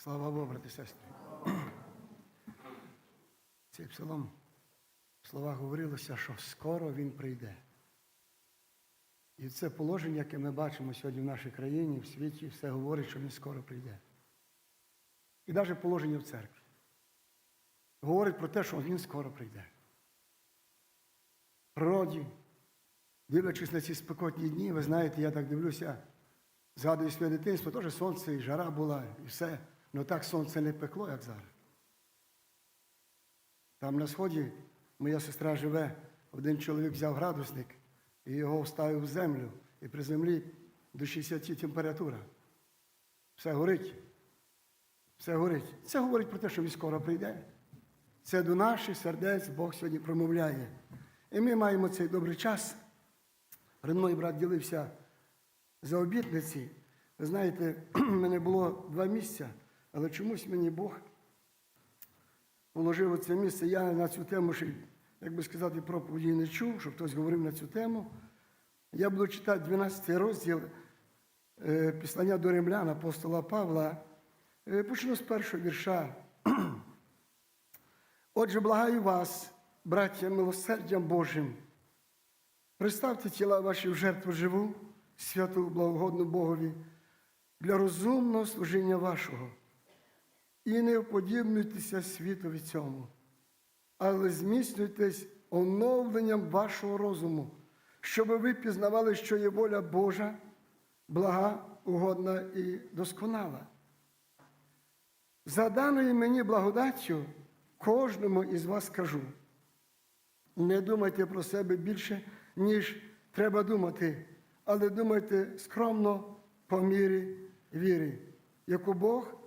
Слава Богу, брати сестри. Цей псалом в словах говорилося, що скоро він прийде. І це положення, яке ми бачимо сьогодні в нашій країні, в світі, все говорить, що він скоро прийде. І навіть положення в церкві. Говорить про те, що він скоро прийде. В природі, дивлячись на ці спекотні дні, ви знаєте, я так дивлюся, згадую своє дитинство, теж сонце і жара була, і все. Але так сонце не пекло, як зараз. Там на сході моя сестра живе, один чоловік взяв градусник і його вставив в землю, і при землі до 60 температура. Все горить. Все горить. Це говорить про те, що він скоро прийде. Це до наших сердець Бог сьогодні промовляє. І ми маємо цей добрий час. Мною брат ділився за обітниці. Ви знаєте, в мене було два місця, але чомусь мені Бог положив оце місце. Я на цю тему ще, як би сказати, проповіді не чув, щоб хтось говорив на цю тему. Я буду читати 12 розділ е, до римлян апостола Павла. Е, Почну з першого вірша. Отже, благаю вас, браття, милосердям Божим. Представте тіла ваші в жертву живу, святу, благогодну Богові, для розумного служіння вашого. І не уподібнюйтеся світові цьому, але зміцнюйтесь оновленням вашого розуму, щоб ви пізнавали, що є воля Божа, блага, угодна і досконала. За даною мені благодаттю кожному із вас кажу. Не думайте про себе більше, ніж треба думати, але думайте скромно по мірі віри, яку Бог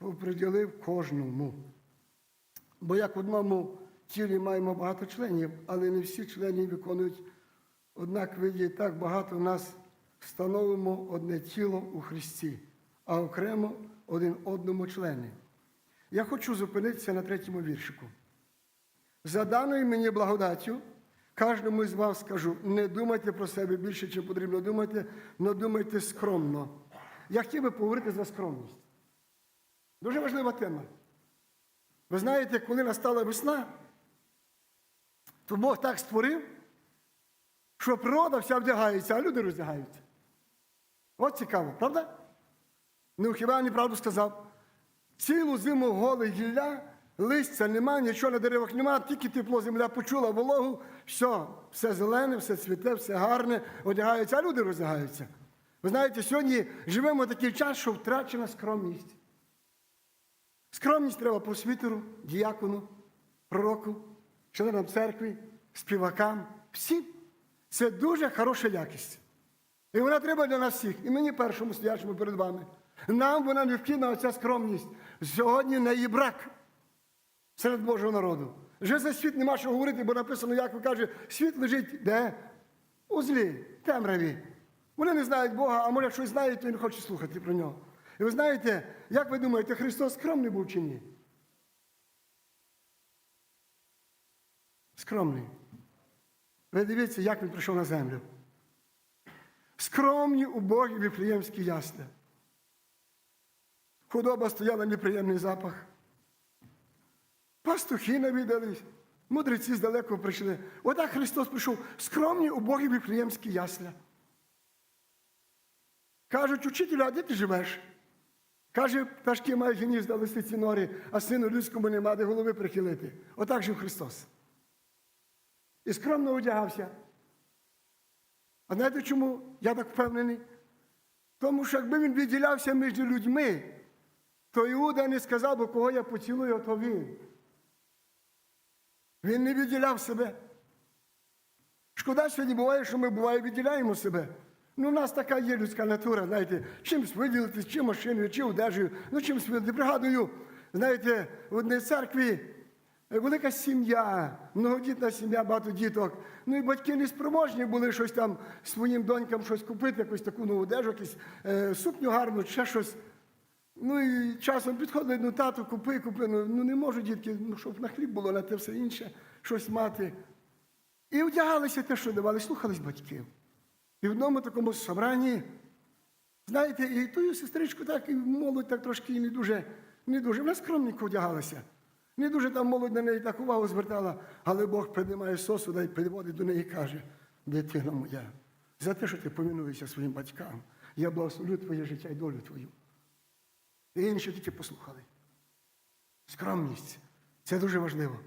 приділив кожному. Бо як в одному тілі маємо багато членів, але не всі члени виконують однакові дії. Так багато нас становимо одне тіло у Христі, а окремо один одному члени. Я хочу зупинитися на третьому віршику. За даною мені благодаттю, кожному з вас скажу, не думайте про себе більше, чим потрібно думати, але думайте скромно. Я хотів би поговорити за скромність. Дуже важлива тема. Ви знаєте, коли настала весна, то Бог так створив, що природа вся вдягається, а люди роздягаються. От цікаво, правда? Хіба я неправду сказав? Цілу зиму голе гілля, листя нема, нічого на деревах нема, тільки тепло земля почула вологу, все, все зелене, все цвіте, все гарне, одягається, а люди роздягаються. Ви знаєте, сьогодні живемо такий час, що втрачена скромність. Скромність треба просвітеру, діякону, пророку, членам церкви, співакам. Всім. Це дуже хороша якість. І вона треба для нас всіх. І мені першому стоячому перед вами. Нам вона необхідна оця скромність. Сьогодні не її брак серед Божого народу. Вже за світ нема що говорити, бо написано, як ви каже, світ лежить де? У злі, темряві. Вони не знають Бога, а може щось знають, то не хочуть слухати про нього. І ви знаєте, як ви думаєте, Христос скромний був чи ні? Скромний. Ви дивіться, як він прийшов на землю. Скромні убогі віфлеємські ясля. Худоба стояла неприємний запах. Пастухи навідались, мудреці здалеку прийшли. Отак Христос прийшов. Скромні убогі віфлеємські ясля. Кажуть, учителю, а де ти живеш? Каже, пташки мають гнізда лисиці норі, а сину людському нема де голови прихилити. Отак жив Христос. І скромно одягався. А знаєте чому я так впевнений? Тому що якби він відділявся між людьми, то Іуда не сказав, бо кого я поцілую, то він. Він не відділяв себе. Шкода, сьогодні буває, що ми буває відділяємо себе. Ну, у нас така є людська натура, знаєте, чимось виділитись, чи машиною, чи одежею, ну чимось виділити. Пригадую, знаєте, в одній церкві велика сім'я, многодітна сім'я, багато діток. Ну і батьки не спроможні були щось там своїм донькам щось купити, якусь таку нову одежу, якусь е, сукню гарну, ще щось. Ну і часом підходили, ну тату, купи, купи. Ну, ну не можу, дітки, ну, щоб на хліб було, на те все інше, щось мати. І одягалися те, що давали, слухались батьків. І в одному такому собранні Знаєте, і тую сестричку так і молодь так трошки не дуже, не дуже. Вона скромненько одягалася. Не дуже там молодь на неї так увагу звертала, але Бог піднімає сосуда і підводить до неї і каже, дитина моя, за те, що ти повинуєшся своїм батькам, я благословлю твоє життя і долю твою. І інші тільки послухали. Скромність. Це дуже важливо.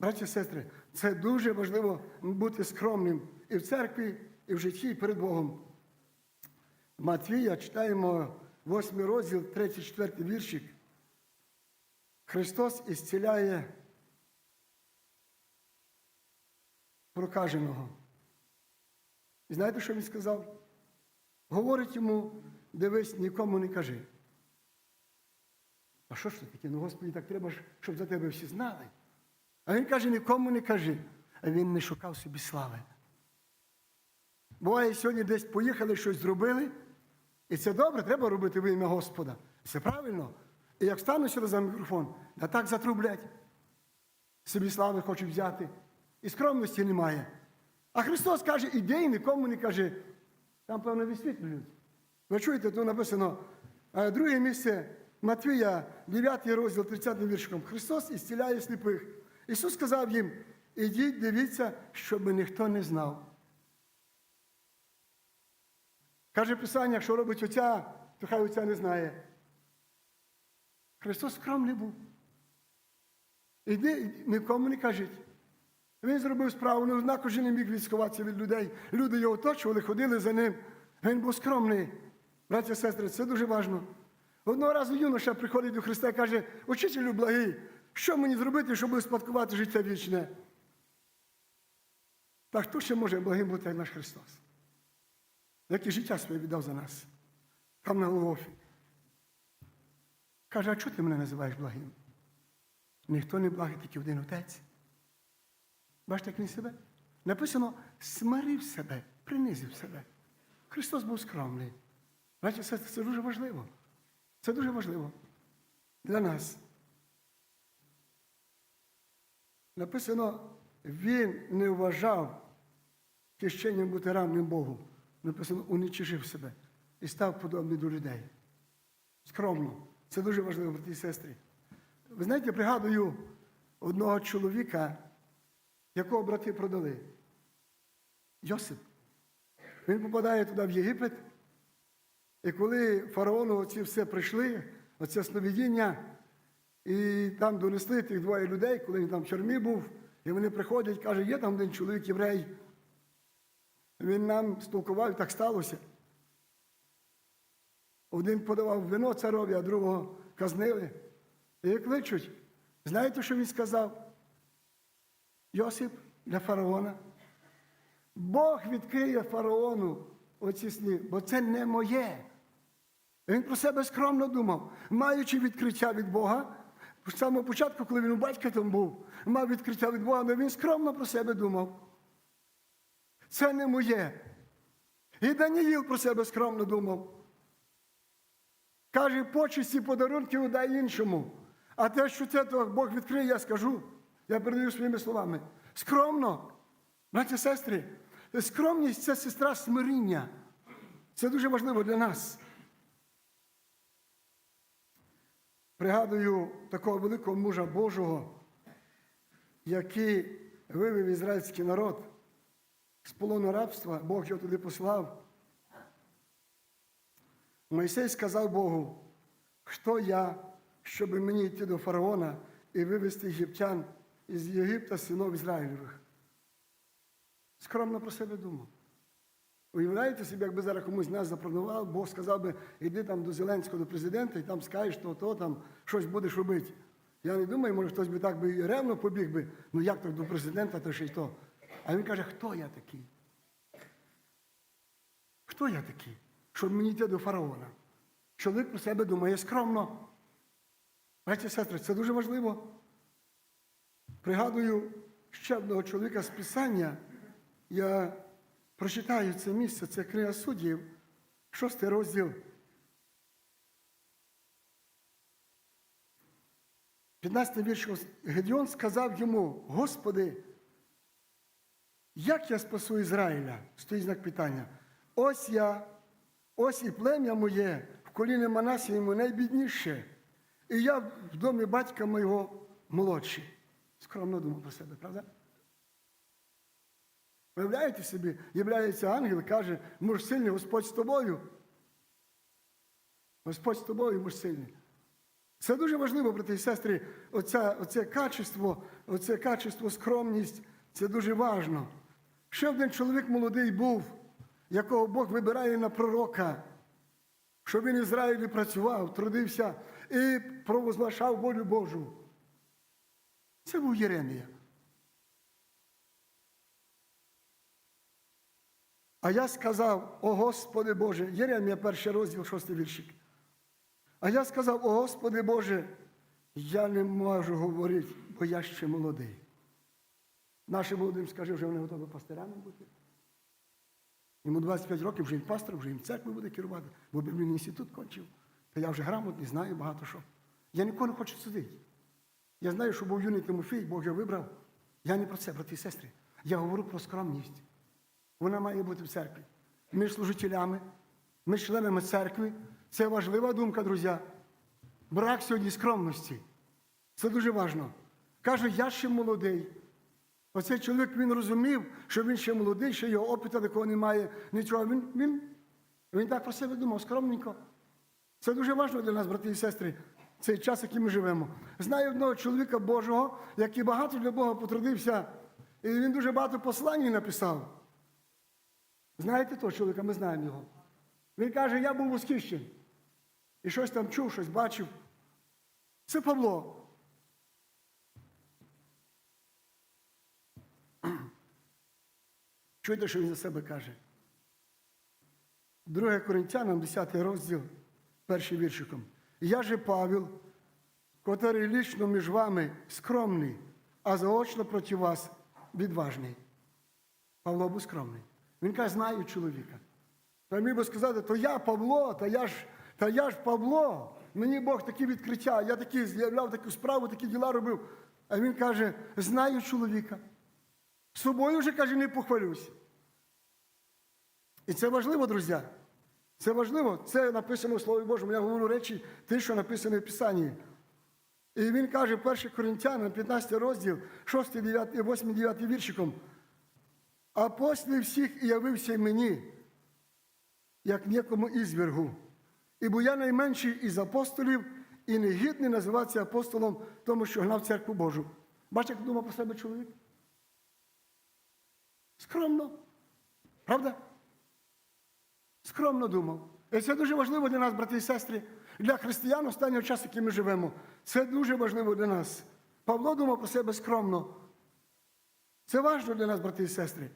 Браті і сестри, це дуже важливо бути скромним і в церкві, і в житті, і перед Богом. Матвія читаємо 8 розділ, 3-4 віршик. Христос ісціляє прокаженого. І знаєте, що він сказав? Говорить йому, дивись, нікому не кажи. А що ж це таке? Ну, Господи, так треба, щоб за тебе всі знали. А він каже, нікому не кажи. А він не шукав собі слави. Буває, сьогодні десь поїхали, щось зробили, і це добре, треба робити во ім'я Господа. Це правильно. І як стану сюди за мікрофон, да так затрублять. Собі слави хочуть взяти. І скромності немає. А Христос каже, іди і нікому не кажи. Там, певно, висвітлюють. Ви чуєте, тут написано, е, друге місце Матвія, 9 розділ, 30 віршиком. Христос ісціляє сліпих. Ісус сказав їм, ідіть, дивіться, щоб ніхто не знав. Каже Писання, що робить оця, то хай оця не знає. Христос скромний був. Іди, нікому не кажіть. Він зробив справу, але однак уже не міг відсховатися від людей. Люди його оточували, ходили за ним. Він був скромний. Браті і сестри, це дуже важливо. Одного разу юноша приходить до Христа і каже, учителю благий, що мені зробити, щоб успадкувати життя вічне? Та хто ще може благим бути, як наш Христос? Який життя своє віддав за нас? Там на Голгофі. Каже, а чого ти мене називаєш благим? Ніхто не благий, тільки один отець. Бачите, як він себе? Написано, смирив себе, принизив себе. Христос був скромний. Бачите, це, це дуже важливо. Це дуже важливо для нас. Написано, він не вважав хищенням бути равним Богу. Написано, уничижив себе і став подобний до людей. Скромно. Це дуже важливо, брати і сестри. Ви знаєте, пригадую одного чоловіка, якого брати продали. Йосип. Він попадає туди в Єгипет. І коли фараону оці все прийшли, оце сновидіння, і там донесли тих двоє людей, коли він там в тюрмі був, і вони приходять, каже, є там один чоловік єврей. Він нам столкував, і так сталося. Один подавав вино царові, а другого казнили. І як кличуть. Знаєте, що він сказав? Йосип для фараона. Бог відкриє фараону оці сни, бо це не моє. Він про себе скромно думав, маючи відкриття від Бога. З самого початку, коли він у батька там був, мав відкриття від Бога, але він скромно про себе думав. Це не моє. І Даніїл про себе скромно думав. Каже, почесті подарунки удай іншому. А те, що це то Бог відкриє, я скажу. Я передаю своїми словами. Скромно, браті сестри, скромність це сестра смиріння. Це дуже важливо для нас. Пригадую такого великого мужа Божого, який вивів ізраїльський народ з полону рабства, Бог його туди послав. Мойсей сказав Богу, хто я, щоб мені йти до фараона і вивезти єгиптян із Єгипта синов Ізраїльових. Скромно про себе думав. Уявляєте собі, якби зараз комусь нас запропонував, Бог сказав би, іди там до Зеленського, до президента, і там скажеш то, то, там щось будеш робити. Я не думаю, може хтось би так би ревно побіг би, ну як так до президента, то ще й то. А він каже, хто я такий? Хто я такий? Щоб мені йти до фараона? Чоловік про себе думає скромно. Бачите, сестри, це дуже важливо. Пригадую ще одного чоловіка з Писання. Я прочитаю це місце, це книга суддів, шостий розділ. 15 вірш Гедіон сказав йому, Господи, як я спасу Ізраїля? Стоїть знак питання. Ось я ось і плем'я моє в коліні Манасієму найбідніше, і я в домі батька моєго молодший. Скромно думав про себе, правда? Уявляєте собі, являється ангел, каже, муж сильний, Господь з тобою. Господь з тобою, муж сильний. Це дуже важливо, брати і сестри, оце, оце качество, оце качество, скромність, це дуже важно. Ще один чоловік молодий був, якого Бог вибирає на пророка, щоб він Ізраїлі працював, трудився і провозглашав волю Божу. Це був Єремія. А я сказав, о Господи Боже, Єремія, перший розділ, шостий віршик. А я сказав, о Господи Боже, я не можу говорити, бо я ще молодий. Нашим молодим скажи, вже вони готові пастирами бути. Йому 25 років вже він пастор, вже їм церкви буде керувати, бо біблійний інститут кончив. Та я вже грамотний, знаю багато що. Я нікого не хочу судити. Я знаю, що був юний Тимофій, Бог його вибрав. Я не про це, брати і сестри. Я говорю про скромність. Вона має бути в церкві. Між служителями, між членами церкви. Це важлива думка, друзі. Брак сьогодні скромності. Це дуже важливо. Каже, я ще молодий. Оцей чоловік він розумів, що він ще молодий, що його опиту такого немає, нічого. Він, він, він так про себе думав, скромненько. Це дуже важливо для нас, брати і сестри, цей час, який ми живемо. Знаю одного чоловіка Божого, який багато для Бога потрудився, і він дуже багато послань написав. Знаєте того чоловіка, ми знаємо його. Він каже, я був восхищений. І щось там чув, щось бачив. Це Павло. Чуєте, що він за себе каже? 2 Коринтянам, 10 розділ, перший віршиком. Я же Павел, котрий лічно між вами скромний, а заочно проти вас відважний. Павло був скромний. Він каже, знаю чоловіка. Та міг би сказати, то я Павло, та я ж, та я ж Павло. Мені Бог такі відкриття, я такі з'являв таку справу, такі діла робив. А він каже, знаю чоловіка. Собою вже, каже, не похвалюсь. І це важливо, друзі. Це важливо. Це написано в Слові Божому. Я говорю речі, ті, що написано в Писанні. І він каже, 1 Коринтянам, 15 розділ, 6, 9, 8, 9 віршиком. А після всіх і явився мені, як некому ізвергу. Ібо я найменший із апостолів і негідний називатися апостолом, тому що гнав церкву Божу. Бачите, як думав про себе чоловік? Скромно. Правда? Скромно думав. І це дуже важливо для нас, брати і сестри, для християн останнього часу, який ми живемо. Це дуже важливо для нас. Павло думав про себе скромно. Це важливо для нас, брати і сестри.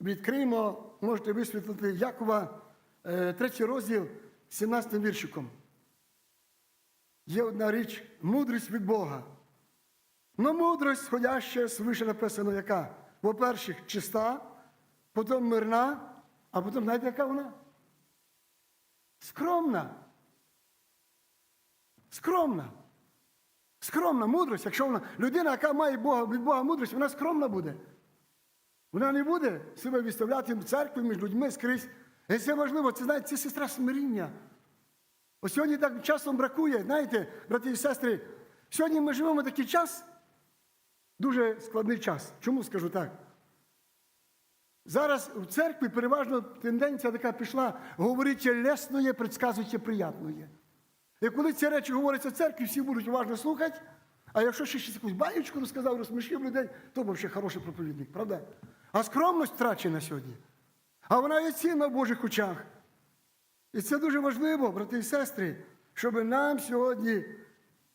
Відкриємо, можете висвітлити Якова, е, третій розділ, 17 віршиком. Є одна річ мудрість від Бога. Ну, мудрость, сходяща, свише написано, яка? По-перше, чиста, потім мирна, а потім, знаєте, яка вона? Скромна. Скромна. Скромна мудрость, якщо вона людина, яка має Бога, від Бога мудрість, вона скромна буде. Вона не буде себе відставляти в церкві між людьми скрізь. І це важливо, це знаєте, це сестра смиріння. Ось сьогодні так часом бракує, знаєте, брати і сестри, сьогодні ми живемо такий час, дуже складний час. Чому скажу так? Зараз в церкві переважно тенденція така пішла, говорити лесноє, предсказуйте приятноє. І коли ці речі говоряться в церкві, всі будуть уважно слухати, а якщо ще щось якусь баєчку розказав, розсмішив людей, то був ще хороший проповідник, правда? А скромність втрачена сьогодні. А вона є цінна в Божих очах. І це дуже важливо, брати і сестри, щоб нам сьогодні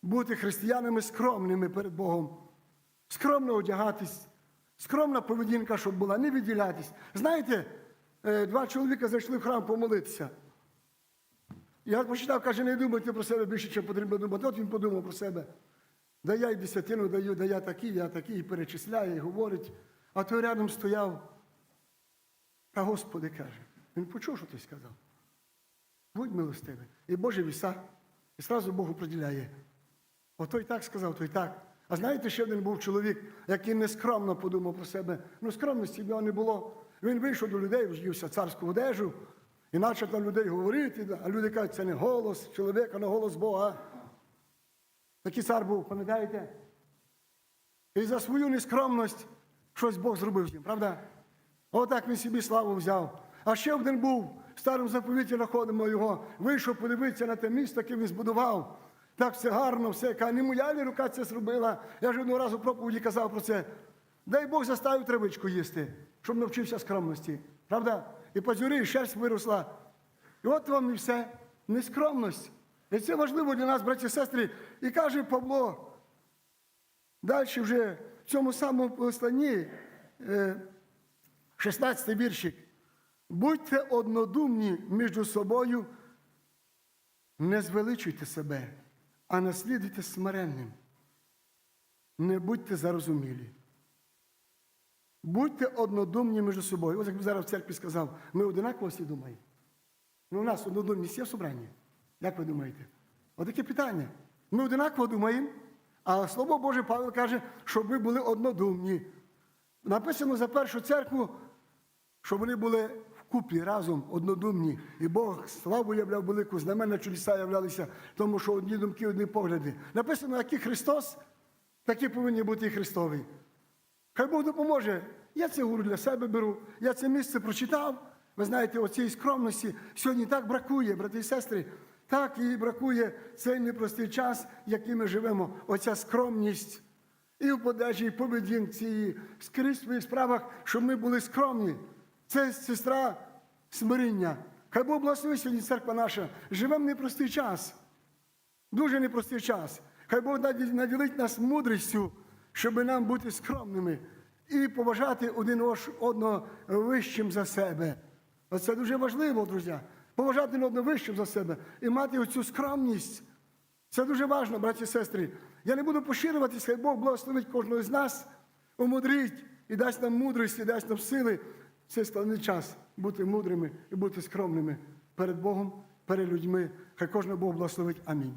бути християнами скромними перед Богом, скромно одягатись, скромна поведінка, щоб була, не відділятись. Знаєте, е, два чоловіка зайшли в храм помолитися. Я почитав, каже, не думайте про себе більше, чим потрібно думати. От він подумав про себе. Да я й десятину даю, да я такий, я такий, і перечисляє, і говорить. А той рядом стояв. А Господи каже, він почув, що ти сказав. Будь милостивий. І Боже віса. І сразу Богу приділяє. Отой так сказав, той так. А знаєте, ще один був чоловік, який нескромно подумав про себе. Ну, скромності в нього не було. Він вийшов до людей, вжився царську одежу, і почав на людей говорити, а люди кажуть, це не голос чоловіка, не голос Бога. Такий цар був, пам'ятаєте? І за свою нескромність щось Бог зробив з ним, правда? Отак він собі славу взяв. А ще один був в старому заповіті знаходимо його, вийшов подивитися на те місто, яке він збудував. Так все гарно, все каже, не моя рука це зробила. Я ж одного разу проповіді казав про це. Дай Бог заставив травичку їсти, щоб навчився скромності. Правда? І позюри, і шерсть виросла. І от вам і все. Нескромність. І це важливо для нас, браті і сестри. І каже Павло, далі вже в цьому самому посланні, е, 16 віршик. Будьте однодумні між собою, не звеличуйте себе, а наслідуйте смиренним. Не будьте зарозумілі. Будьте однодумні між собою. Ось як зараз в церкві сказав, ми одинаково всі думаємо. Ну, у нас однодумність є в собранні. Як ви думаєте? Отаке питання. Ми одинаково думаємо, а Слово Боже Павло каже, щоб ви були однодумні. Написано за першу церкву, щоб вони були вкупі разом однодумні. І Бог славу являв велику, знамена чудеса являлися, тому що одні думки, одні погляди. Написано, який Христос, такі повинні бути і Христові. Хай Бог допоможе. Я це говорю для себе беру. Я це місце прочитав. Ви знаєте, оцієї скромності сьогодні так бракує, брати і сестри. Так і бракує цей непростий час, який ми живемо. Оця скромність і в подачі, і в поведінці, і скрізь своїх справах, щоб ми були скромні. Це сестра смирення. Хай Бог благословить сьогодні церква наша. Живемо в непростий час. Дуже непростий час. Хай Бог наділить нас мудрістю, щоб нам бути скромними і поважати один одного вищим за себе. Оце дуже важливо, друзі. Поважати один одного вищим за себе і мати оцю скромність. Це дуже важливо, браті і сестри. Я не буду поширюватися, хай Бог благословить кожного з нас, умудрить і дасть нам мудрість, і дасть нам сили в цей складний час бути мудрими і бути скромними перед Богом, перед людьми. Хай кожного Бог благословить. Амінь.